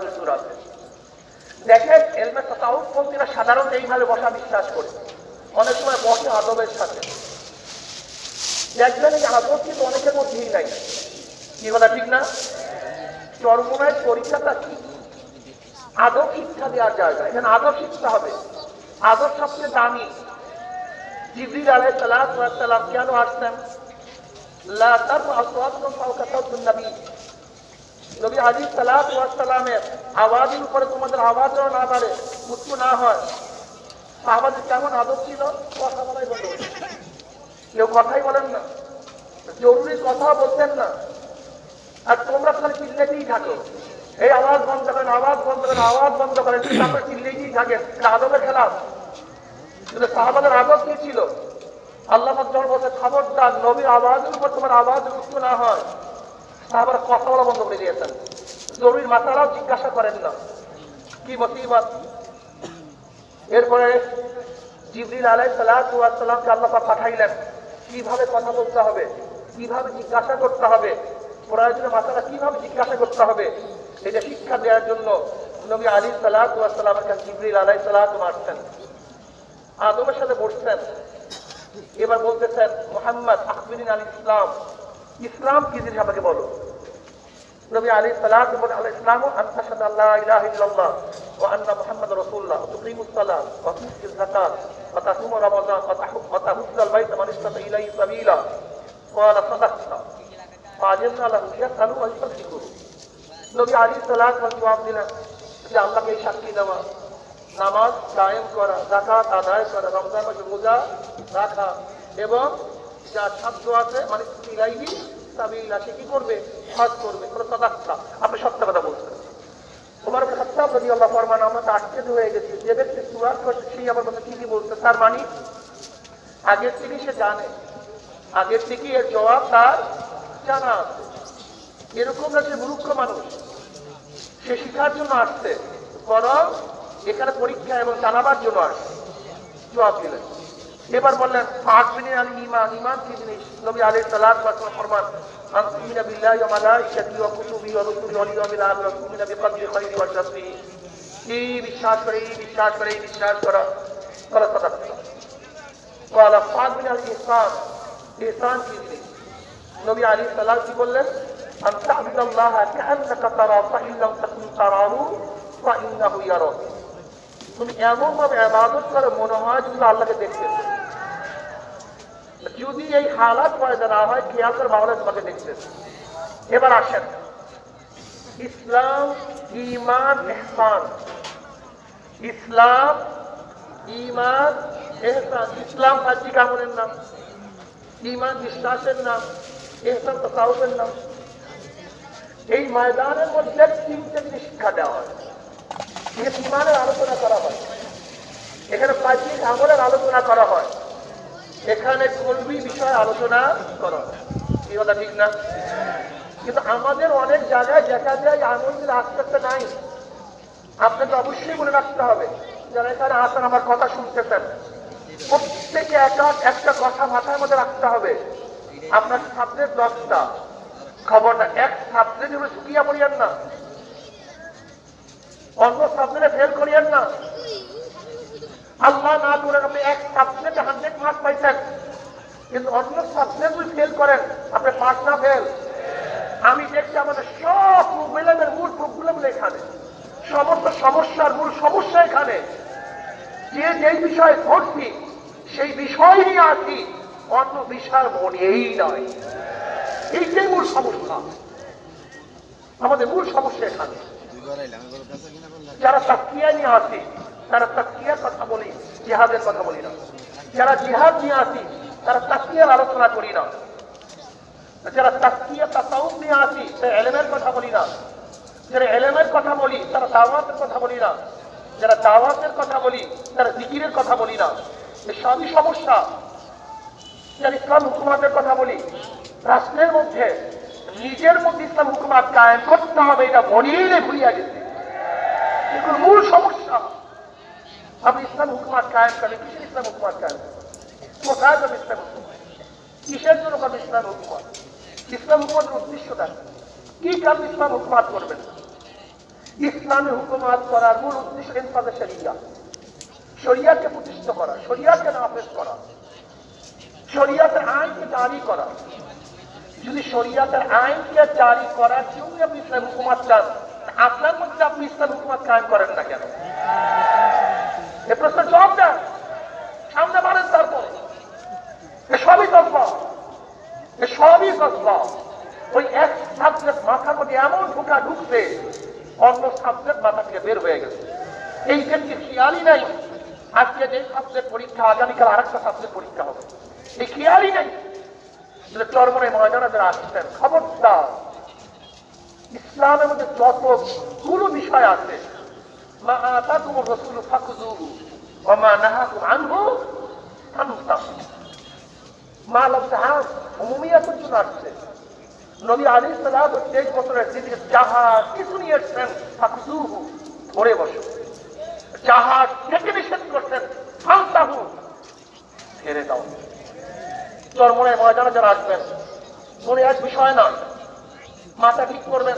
সুর আছে। দেখেন, এলমে তাসাউফ পন্থীরা সাধারণত এইভাবে বসা বিশ্বাস করে। অনেক সময় বসে আদবের সাথে। দেখবেন এই আদব কিন্তু অনেকের মধ্যেই নাই। কি কথা ঠিক না? চরমনায় পরীক্ষাটা কি? আদব শিক্ষা দেওয়ার জায়গা। এখানে আদব শিখতে হবে। আদব সবচেয়ে দামি। জিবরিল আলাইহিস সালাম কেন আসতেন? লা তারফা আসওয়াতুকুম ফাওকা সাওতিন নবী। নবী আলী সালামের আওয়াজের উপরে তোমাদের আওয়াজ আওয়াজও না বাড়ে উচ্চ না হয়। সাহাবাদের কেমন আদব ছিল? কথা বলাই বন্ধ কেউ কথাই বলেন না। জরুরি কথা বলতেন না। আর তোমরা খালি চিল্লেতেই থাকো। এই আওয়াজ বন্ধ করেন, আওয়াজ বন্ধ করেন, আওয়াজ বন্ধ করেন আপনারা চিল্লেতেই থাকেন। আদবের খেলাফ। কিন্তু সাহাবাদের আদব কি ছিল? আল্লাহ বলছে খবরদার, নবীর আওয়াজের উপর তোমার আওয়াজ উচ্চ না হয়। সাহাবার কথা বলা বন্ধ করে দিয়েছেন। জরুরি মাতারাও জিজ্ঞাসা করেন না কি মসিবত এরপরে জিবরিল আলাই সালামকে আল্লাহ পাঠাইলেন। কীভাবে কথা বলতে হবে? কীভাবে জিজ্ঞাসা করতে হবে? প্রয়োজনে মাতারা কীভাবে জিজ্ঞাসা করতে হবে? এটা শিক্ষা দেওয়ার জন্য নবী আলী সালামের কাছে জিবরিল আলাই সালাম আসছেন। আদমের সাথে বসছেন। এবার বলতেছেন, মোহাম্মদ আখবিরিন আলী ইসলাম ইসলাম কি জিনিস আমাকে বলো নবী আলী সালাত বলে আল ইসলাম আন্তা সাদা আল্লাহ ইলাহা ইল্লাল্লাহ ওয়া আন্না মুহাম্মদ রাসূলুল্লাহ ওয়া তুকিমুস সালাত ওয়া তুতিজ যাকাত ওয়া তাসুমু রমাদান ওয়া তাহু ওয়া তাহুজ্জু আল বাইত মান ইস্তাতা ইলাইহি সাবিলা قال صدقت فعجبنا له يسألوا ويصدقوا নবী আলী সালাত ওয়াল জবাব দিলেন যে আল্লাহকে সাক্ষী দেওয়া নামাজ কায়েম করা জাকাত আদায় করা রমজান মাসে রোজা রাখা এবং যা শব্দ আছে মানে ইলাইহি সাবিলা সে কি করবে? হজ করবে, কোনো সদাক্তা আপনি সত্য কথা বলছেন। তোমার খাত্তাব যদি আল্লাহ ফরমান আমরা তো আশ্চর্য হয়ে গেছি। যে ব্যক্তি সুরাত করছে সেই আমার মধ্যে কি কি বলছে। তার মানে আগের থেকে সে জানে। আগের থেকে এর জবাব তার জানা আছে। এরকম না সে মূর্খ মানুষ। সে শিখার জন্য আসছে, বরং এখানে পরীক্ষা এবং জানাবার জন্য আসছে। জবাব দিলেন। এবার বললেন আটমিনী আল ইমান ইমান কি জিনিস নবী আলী সালাত ফরমান أن تؤمن بالله وملائكته وكتبه ورسله واليوم الآخر وتؤمن بقدر خير وشره এই বিশ্বাস করে এই বিশ্বাস করে এই বিশ্বাস করা করা সদাক্ত قال فاض من الإحسان إحسان কি জিনিস নবী আলী সালাম কি বললেন أن تعبد الله كأنك تراه فإن لم تكن تراه فإنه يراك তুমি এমন ভাবে আবাদত করে, মনে হয় তুমি আল্লাহকে দেখতে যদি এই হালাত পয়দা না হয় খেয়াল করে বাংলা তোমাকে দেখতেন এবার আসেন। ইসলাম ইমান এহসান ইসলাম ইমান এহসান ইসলাম হাজি কামনের নাম। ইমান বিশ্বাসের নাম। এহসান তাসাউফের নাম। এই ময়দানের মধ্যে তিনটে শিক্ষা দেওয়া হয়। ইমানের আলোচনা করা হয়। এখানে প্রাচীন আমলের আলোচনা করা হয়। এখানে কলবি বিষয়ে আলোচনা করা হয়। এই কথা ঠিক না? কিন্তু আমাদের অনেক জায়গায় দেখা যায় আমলদের আস্তে নাই। আপনাকে অবশ্যই মনে রাখতে হবে, যারা এখানে আসেন আমার কথা শুনতেছেন। প্রত্যেকে একা একটা কথা মাথার মধ্যে রাখতে হবে। আপনার সাবজেক্ট দশটা। খবরটা এক সাবজেক্ট এগুলো শুকিয়া পড়িয়েন না। অন্য সাবজেক্টে ফেল করিয়েন না। আল্লাহ না করে আপনি এক সাবজেক্টে হান্ড্রেড মার্ক পাইছেন। কিন্তু অন্য সাবজেক্ট ফেল করেন, আপনি পাস না ফেল আমি দেখছি আমাদের সব প্রবলেমের মূল প্রবলেম এখানে। সমস্ত সমস্যার মূল সমস্যা এখানে। যে যেই বিষয়ে ধরছি সেই বিষয় নিয়ে আসি অন্য বিষয় মনেই নয়। এইটাই মূল সমস্যা। আমাদের মূল সমস্যা এখানে। যারা তাকিয়া নিয়ে আসি তারা তাকিয়ার কথা বলি, জিহাদের কথা বলি না। যারা জিহাদ নিয়ে আসি তারা তাকিয়ার আলোচনা করি না। যারা তাকিয়া তাসাউফ নিয়ে আসি তারা এলেমের কথা বলি না। যারা এলেমের কথা বলি, তারা দাওয়াতের কথা বলি না। যারা দাওয়াতের কথা বলি, তারা জিকিরের কথা বলি না। সবই সমস্যা। যারা ইসলাম হুকুমাতের কথা বলি, রাষ্ট্রের মধ্যে নিজের মধ্যে ইসলাম হুকুমাত কায়েম করতে হবে, এটা মনেই ভুলিয়া গেছে। এগুলো মূল সমস্যা। আপনি ইসলাম হুকুমাত কায়েম করেন কিসের ইসলাম হুকুমাত কায়েম কোথায় যাবে ইসলাম হুকুমাত? কিসের জন্য করবে ইসলাম হুকুমাত? ইসলাম হুকুমাতের উদ্দেশ্যটা কি? কারণে ইসলাম হুকুমাত করবেন? ইসলামী হুকুমাত করার মূল উদ্দেশ্য ইনফাজে শরিয়া। শরিয়াকে প্রতিষ্ঠিত করা, শরিয়াকে নাফেজ করা। শরিয়াতের আইনকে জারি করা। যদি শরিয়াতের আইনকে জারি করার জন্য আপনি ইসলাম হুকুমাত চান, আপনার মধ্যে আপনি ইসলাম হুকুমাত কায়েম করেন না কেন? এ প্রশ্নের জবাব দেন। সামনে মারেন তারপর। এ সবই এ সবই তসবা। ওই এক সাবজেক্ট মাথার মধ্যে এমন ঢোকা ঢুকছে, অন্য সাবজেক্ট মাথা থেকে বের হয়ে গেছে। এই ক্ষেত্রে খেয়ালই নাই। আজকে যে সাবজেক্ট পরীক্ষা, আগামীকাল আরেকটা সাবজেক্ট পরীক্ষা হবে। এই খেয়ালই নেই। চরমনে ময়দানে যারা আসছেন, খবরদার। ইসলামের মধ্যে যত গুরু বিষয় আছে। মা আতাকুম রাসূলু ফাখুযুহু ওয়া মা নাহাকুম আনহু ফান্তাহু মা তাহাজ উমুমিয়াতের জন্য আসছে। নবী আলাইহিস সালাম তেইশ বছরের দিদিকে যাহা কিছু নিয়ে এসছেন ফাখুযুহু ধরে বসো। যাহা থেকে নিষেধ করছেন, ফান্তাহু ছেড়ে দাও। চরমনের ময়দানে যারা আসবেন। মনে এক বিষয় না। মাথা ঠিক করবেন,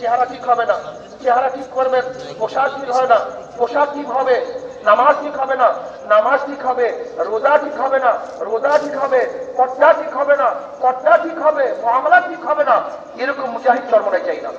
চেহারা ঠিক হবে না। চেহারা ঠিক করবেন, পোশাক ঠিক হবে না। পোশাক ঠিক হবে, নামাজ ঠিক হবে না। নামাজ ঠিক হবে, রোজা ঠিক হবে না। রোজা ঠিক হবে, পর্দা ঠিক হবে না। পর্দা ঠিক হবে, মামলা ঠিক হবে না। এরকম মুজাহিদ চরমনে চাই না।